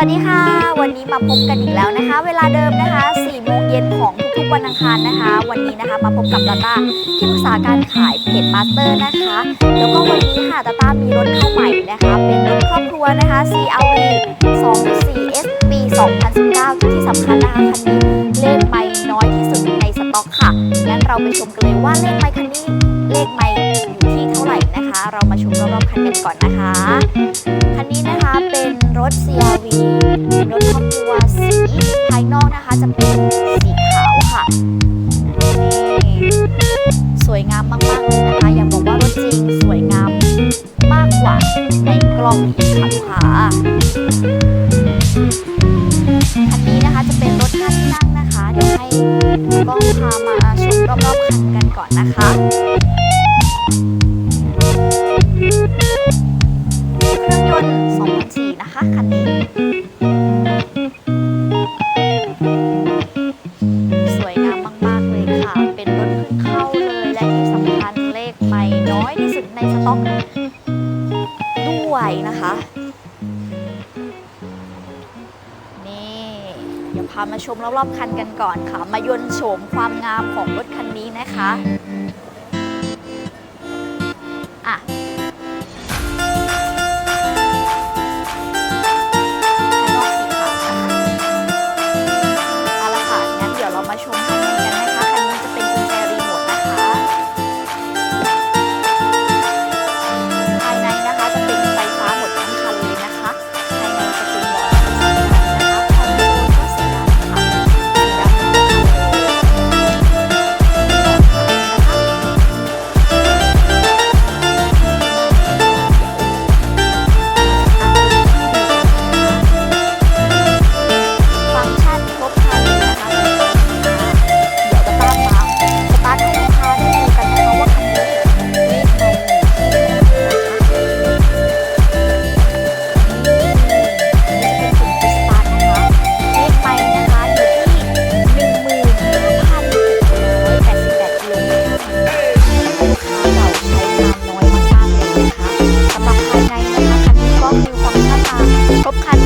สวัสดีค่ะ วันนี้มาพบกันอีกแล้วนะคะ เวลาเดิมนะคะ4โมงเย็นของทุกๆวันอังคารนะคะ วันนี้นะคะมาพบกับตาตาที่ปรึกษาการขายเพจมาสเตอร์นะคะ แล้วก็วันนี้ค่ะตาตามีรถเข้าใหม่นะคะ เป็นรถครอบครัวนะคะ CRV 24S ปี 2019 ที่สำคัญนะคะคันนี้เลขไม้น้อยที่สุดในสต็อกค่ะ งั้นเราไปชมกันเลยว่าเลขไม้คันนี้เลขไม้อยู่ที่เท่าไหร่นะคะ เรามาชมรอบๆคันกันก่อนนะคะะคะเครื่องยนต์2004นะคะคันนี้ มาชมรอบๆคันกันก่อนค่ะ มายนโฉมความงามของรถคันนี้นะคะ อะ พบกัน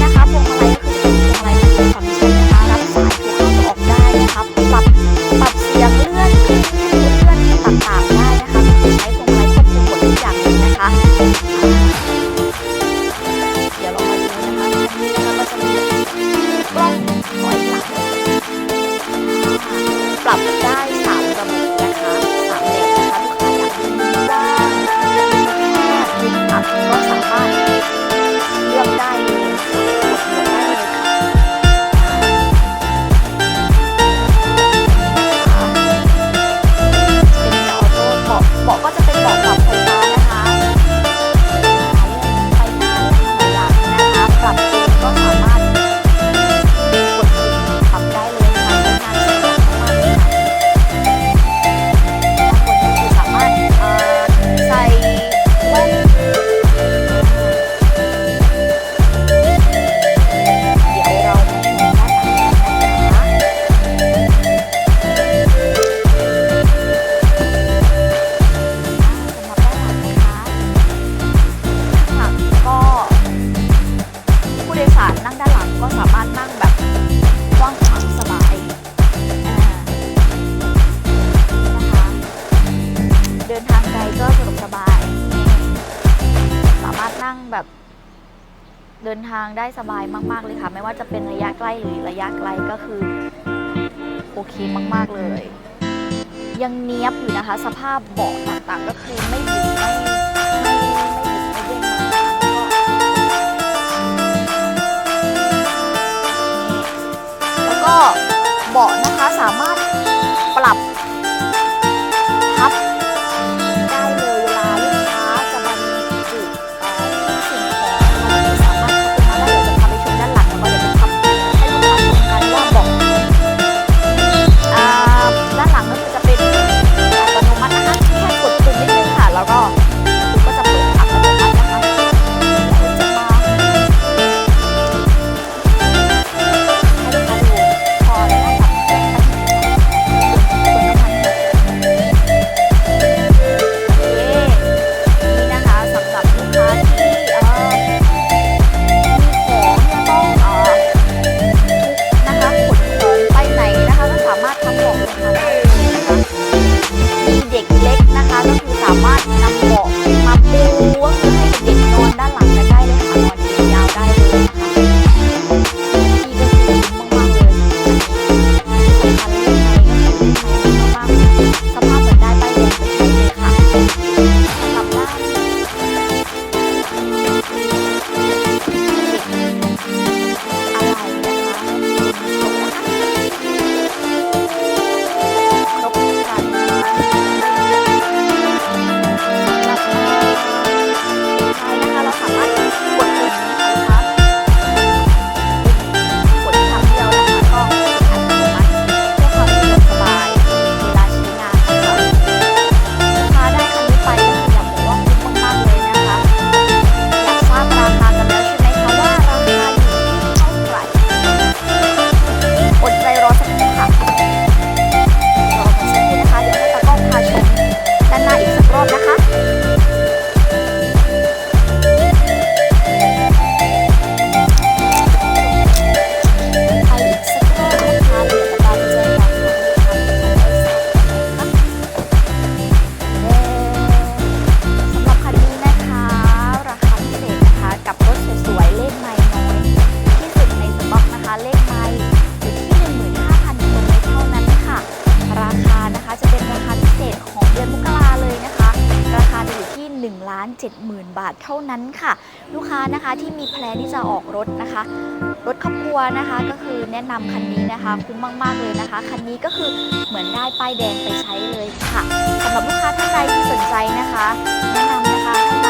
เดินทางได้สบายมากๆเลยค่ะ ไม่ว่าจะเป็นระยะใกล้หรือระยะไกลก็คือโอเคมากๆเลย ยังเนี้ยบอยู่นะคะ สภาพเบาะต่างๆ ก็คือไม่บิดไม่ 70,000 บาทเท่านั้นค่ะ ลูกค้านะคะที่มีแพลนที่จะออกรถนะคะ รถครอบครัวนะคะก็คือแนะนำคันนี้นะคะ คุ้มมาก ๆ เลยนะคะ คันนี้ก็คือเหมือนได้ป้ายแดงไปใช้เลยค่ะสำหรับลูกค้าท่านใดที่สนใจนะคะ แนะนำนะคะให้